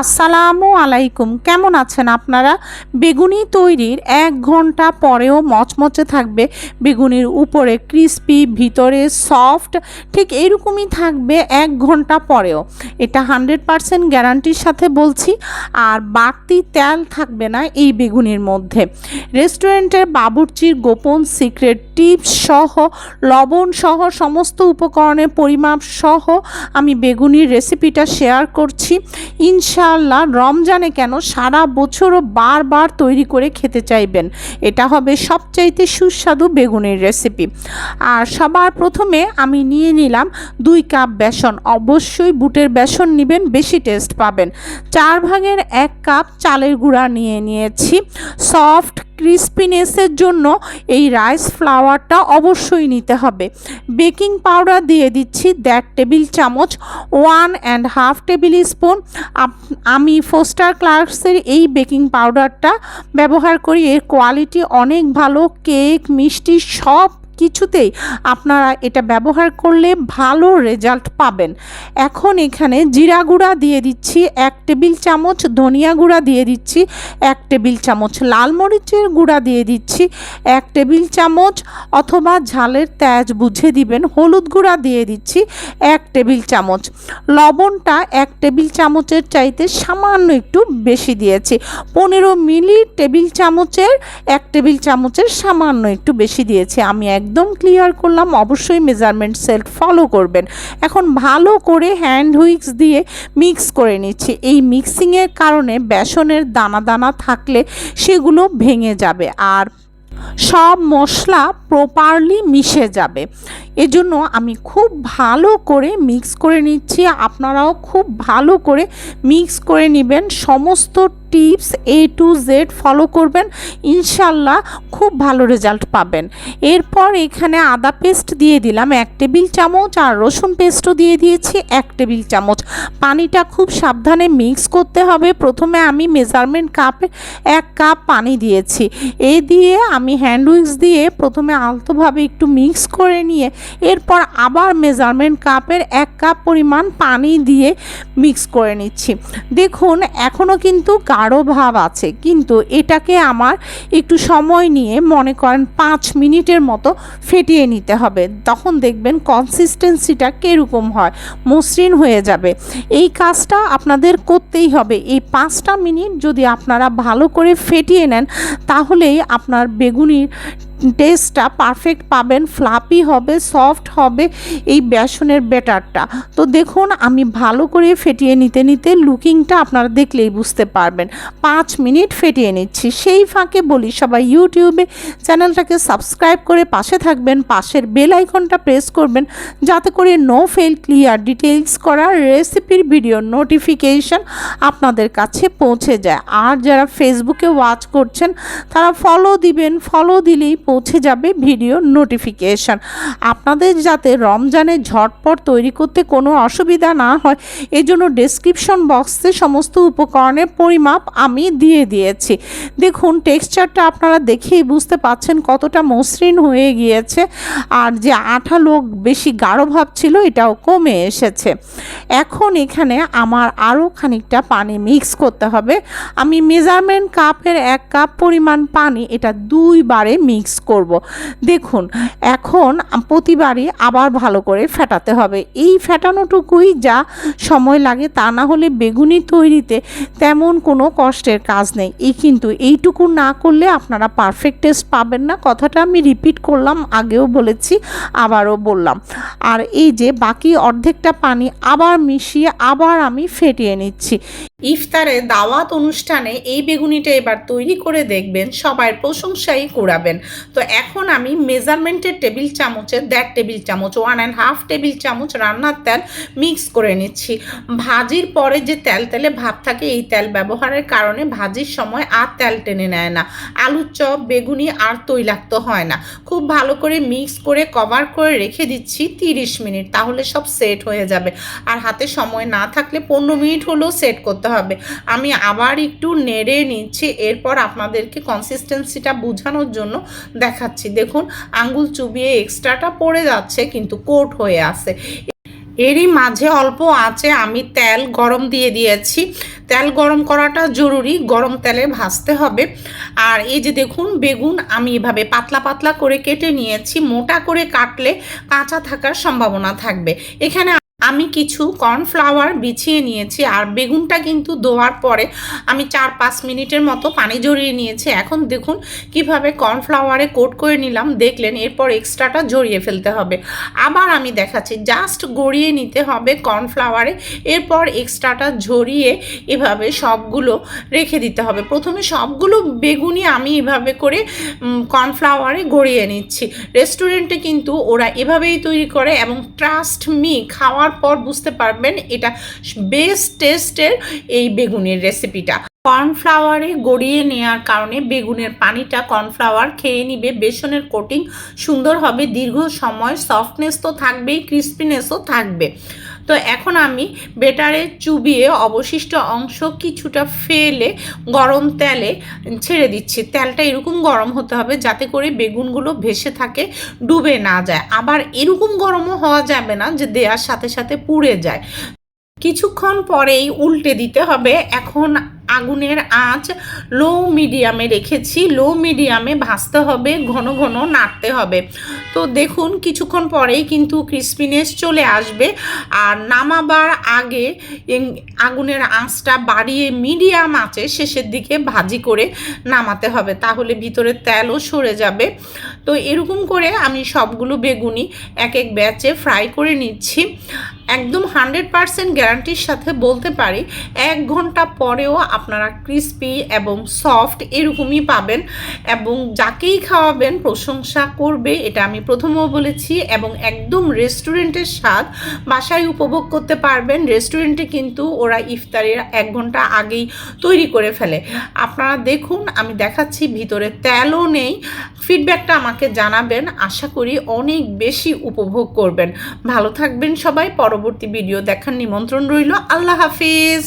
আসসালামু আলাইকুম। কেমন আছেন আপনারা? বেগুনি তৈরির এক ঘণ্টা পরেও মচমচে থাকবে বেগুনির উপরে ক্রিস্পি, ভিতরে সফট, ঠিক এরকমই থাকবে এক ঘণ্টা পরেও। এটা হান্ড্রেড পারসেন্ট গ্যারান্টির সাথে বলছি, আর বাড়তি তেল থাকবে না এই বেগুনির মধ্যে। রেস্টুরেন্টের বাবুর্চির গোপন সিক্রেট টিপস সহ, লবণ সহ, সমস্ত উপকরণের পরিমাপ সহ আমি বেগুনির রেসিপিটা শেয়ার করছি। ইনশাআল্লাহ রমজানে কেন সারা বছরও বারবার তৈরি করে খেতে চাইবেন? এটা হবে সবচাইতে সুস্বাদু বেগুনের রেসিপি আর সবার প্রথমে আমি নিয়ে নিলাম দুই কাপ বেসন। অবশ্যই বুটের বেসন নেবেন, বেশি টেস্ট পাবেন। চার ভাগের এক কাপ চালের গুঁড়া নিয়ে নিয়েছি। সফট ক্রিস্পিনেসের জন্য এই রাইস ফ্লাওয়ারটা অবশ্যই নিতে হবে। বেকিং পাউডার দিয়ে দিচ্ছি দেড় টেবিল চামচ one and half tablespoon আমি ফোস্টার ক্লার্কসের এই বেকিং পাউডারটা ব্যবহার করি, এর কোয়ালিটি অনেক ভালো কেক মিষ্টি সব কিছুতেই আপনারা এটা ব্যবহার করলে ভালো রেজাল্ট পাবেন। এখন এখানে জিরা গুঁড়া দিয়ে দিচ্ছি, এক টেবিল চামচ ধনিয়া গুঁড়া দিয়ে দিচ্ছি, এক টেবিল চামচ লাল মরিচের গুঁড়া দিয়ে দিচ্ছি, এক টেবিল চামচ অথবা ঝালের তেজ বুঝে দিবেন, হলুদ গুঁড়া দিয়ে দিচ্ছি, এক টেবিল চামচ। লবণটা এক টেবিল চামচের চাইতে সামান্য একটু বেশি দিয়েছি, পনেরো মিলি টেবিল চামচের, এক টেবিল চামচের সামান্য একটু বেশি দিয়েছি, আমি একদম ক্লিয়ার করলাম, অবশ্যই মেজারমেন্ট সেট ফলো করবেন। এখন ভালো করে হ্যান্ড হুইক্স দিয়ে মিক্স করে নিচ্ছি। এই মিক্সিংয়ের কারণে বেসনের দানা দানা থাকলে সেগুলো ভেঙে যাবে আর সব মশলা প্রপারলি মিশে যাবে। এজন্য আমি খুব ভালো করে মিক্স করে নিচ্ছি। আপনারাও খুব ভালো করে মিক্স করে নেবেন। সমস্ত tips A to Z follow করবেন। ইনশাল্লাহ খুব ভালো রেজাল্ট পাবেন। এরপর এখানে আদা পেস্ট দিয়ে দিলাম। এক টেবিল চামচ আর রসুন পেস্টও দিয়ে দিয়েছি। এক টেবিল চামচ। পানিটা খুব সাবধানে মিক্স করতে হবে। প্রথমে আমি মেজারমেন্ট কাপে এক কাপ পানি দিয়েছি। এ দিয়ে আমি হ্যান্ড উইক্স দিয়ে প্রথমে আলতোভাবে একটু মিক্স করে নিয়ে এরপর আবার মেজারমেন্ট কাপের এক কাপ পরিমাণ পানি দিয়ে মিক্স করে নিচ্ছি। দেখুন এখনও কিন্তু গাঢ় ভাব আছে, কিন্তু এটাকে আমার একটু সময় নিয়ে মনে করেন পাঁচ মিনিটের মতো ফেটিয়ে নিতে হবে। তখন দেখবেন কনসিস্টেন্সিটা কীরকম হয়, মসৃণ হয়ে যাবে। এই কাজটা আপনাদের করতেই হবে। এই পাঁচটা মিনিট যদি আপনারা ভালো করে ফেটিয়ে নেন, তাহলেই আপনার বেগুনির টেস্টটা পারফেক্ট পাবেন ফ্লাপি হবে সফট হবে এই বেসনের ব্যাটারটা তো দেখুন, আমি ভালো করে ফেটিয়ে নিতে নিতে লুকিংটা আপনারা দেখলেই বুঝতে পারবেন। পাঁচ মিনিট ফেটিয়ে নিচ্ছি। সেই ফাঁকে বলি সবাই ইউটিউবে চ্যানেলটাকে সাবস্ক্রাইব করে পাশে থাকবেন, পাশের বেল আইকনটা প্রেস করবেন, যাতে করে নো ফেল ক্লিয়ার ডিটেলস করা রেসিপির ভিডিও নোটিফিকেশন আপনাদের কাছে পৌঁছে যায়। আর যারা ফেসবুকে ওয়াচ করছেন, তারা ফলো দিবেন ফলো দিলেই পৌঁছে যাবে ভিডিও নোটিফিকেশন। আপনাদের যাতে রমজানে ঝটপট তৈরি করতে কোনো অসুবিধা না হয়, এজন্য ডেসক্রিপশন বক্সে সমস্ত উপকরণের পরিমাপ আমি দিয়ে দিয়েছি। দেখুন টেক্সচারটা আপনারা দেখেই বুঝতে পাচ্ছেন কতটা মসৃণ হয়ে গিয়েছে আর যে আঠালো বেশি গাঢ় ভাব ছিল, এটাও কমে এসেছে। এখন এখানে আমার আরও খানিকটা পানি মিক্স করতে হবে। আমি মেজারমেন্ট কাপের এক কাপ পরিমাণ পানি এটা দুইবারে মিক্স করব। দেখুন, এখন প্রতিবারই আবার ভালো করে ফেটাতে হবে। এই ফেটানোটুকুই যা সময় লাগে তা না হলে বেগুনি তৈরিতে তেমন কোনো কষ্টের কাজ নেই। এই কিন্তু এইটুকু না করলে আপনারা পারফেক্ট টেস্ট পাবেন না। কথাটা আমি রিপিট করলাম, আগেও বলেছি, আবারও বললাম। আর এই যে বাকি অর্ধেকটা পানি আবার মিশিয়ে আবার আমি ফেটিয়ে নিচ্ছি। ইফতারে দাওয়াত অনুষ্ঠানে এই বেগুনিটা এবার তৈরি করে দেখবেন সবার প্রশংসাই কুড়াবেন। তো এখন আমি মেজারমেন্টের টেবিল চামচের দেড় টেবিল চামচ ওয়ান অ্যান্ড হাফ টেবিল চামচ রান্নার তেল মিক্স করে নিচ্ছি। ভাজির পরে যে তেল, তেলে ভাব থাকে, এই তেল ব্যবহারের কারণে ভাজির সময় আর তেল টেনে নেয় না। আলুর চপ, বেগুনি আর তৈলাক্ত হয় না। খুব ভালো করে মিক্স করে কভার করে রেখে দিচ্ছি তিরিশ মিনিট, তাহলে সব সেট হয়ে যাবে। আর হাতে সময় না থাকলে পনেরো মিনিট হলেও সেট করতে হবে। আমি আবার একটু নেড়ে নিচ্ছি, এরপর আপনাদেরকে কনসিস্টেন্সিটা বোঝানোর জন্য দেখাচ্ছি। দেখুন, আঙ্গুল চুবিয়ে এক্সট্রাটা পড়ে যাচ্ছে, কিন্তু কোট হয়ে আছে। এরই মাঝে অল্প আছে আমি তেল গরম দিয়ে দিয়েছি। তেল গরম করাটা জরুরি, গরম তেলে ভাজতে হবে। আর এই যে দেখুন, বেগুন আমি এভাবে পাতলা পাতলা করে কেটে নিয়েছি। মোটা করে কাটলে কাঁচা থাকার সম্ভাবনা থাকবে। এখানে আমি কিছু কর্নফ্লাওয়ার বিছিয়ে নিয়েছি আর বেগুনটা কিন্তু ধোয়ার পরে আমি চার পাঁচ মিনিটের মতো পানি জড়িয়ে নিয়েছি। এখন দেখুন কীভাবে কর্নফ্লাওয়ারে কোট করে নিলাম। দেখলেন এরপর এক্সট্রাটা জড়িয়ে ফেলতে হবে। আবার আমি দেখাচ্ছি জাস্ট গড়িয়ে নিতে হবে কর্নফ্লাওয়ারে এরপর এক্সট্রাটা ঝরিয়ে এভাবে সবগুলো রেখে দিতে হবে। প্রথমে সবগুলো বেগুনই আমি এভাবে করে কর্নফ্লাওয়ারে গড়িয়ে নিচ্ছি। রেস্টুরেন্টে কিন্তু ওরা এভাবেই তৈরি করে এবং ট্রাস্ট মি খাওয়ার পর বুঝতে পারবেন এটা বেস্ট টেস্টের এই বেগুনের রেসিপিটা কর্নফ্লাওয়ারে গড়িয়ে নেওয়ার কারণে বেগুনের পানিটা কর্নফ্লাওয়ার খেয়ে নিবে, বেসনের কোটিং সুন্দর হবে, দীর্ঘ সময় সফটনেস তো থাকবেই ক্রিস্পিনেসও থাকবে। তো এখন আমি বেটারে চুবিয়ে অবশিষ্ট অংশ কিছুটা ফেলে গরম তেলে ছেড়ে দিচ্ছি। তেলটা এরকম গরম হতে হবে যাতে করে বেগুনগুলো ভেসে থাকে, ডুবে না যায়। আবার এরকম গরমও হওয়া যাবে না যে দেওয়ার সাথে সাথে পুড়ে যায়। কিছুক্ষণ পরেই উল্টে দিতে হবে। এখন আগুনের আঁচ লো মিডিয়ামে রেখেছি। লো মিডিয়ামে ভাজতে হবে, ঘন ঘন নাড়তে হবে। তো দেখুন, কিছুক্ষণ পরেই কিন্তু ক্রিসপিনেস চলে আসবে। আর নামাবার আগে আগুনের আঁচটা বাড়িয়ে মিডিয়াম আঁচে শেষের দিকে ভাজি করে নামাতে হবে। তাহলে ভিতরে তেলও সরে যাবে। তো এরকম করে আমি সবগুলো বেগুনি এক এক ব্যাচে ফ্রাই করে নিচ্ছি। একদম হান্ড্রেড পারসেন্ট গ্যারান্টির সাথে বলতে পারি, এক ঘণ্টা পরেও আপনারা ক্রিস্পি এবং সফট এরকমই পাবেন এবং যাকেই খাওয়াবেন প্রশংসা করবে, এটা আমি প্রথমেও বলেছি এবং একদম রেস্টুরেন্টের স্বাদ বাসায় উপভোগ করতে পারবেন। রেস্টুরেন্টে কিন্তু ওরা ইফতারের এক ঘণ্টা আগেই তৈরি করে ফেলে। আপনারা দেখুন, আমি দেখাচ্ছি, ভিতরে তেলও নেই। ফিডব্যাকটা আমাকে জানাবেন। আশা করি অনেক বেশি উপভোগ করবেন। ভালো থাকবেন সবাই। পরবর্তী ভিডিও দেখার নিমন্ত্রণ রইল। আল্লাহ হাফিজ!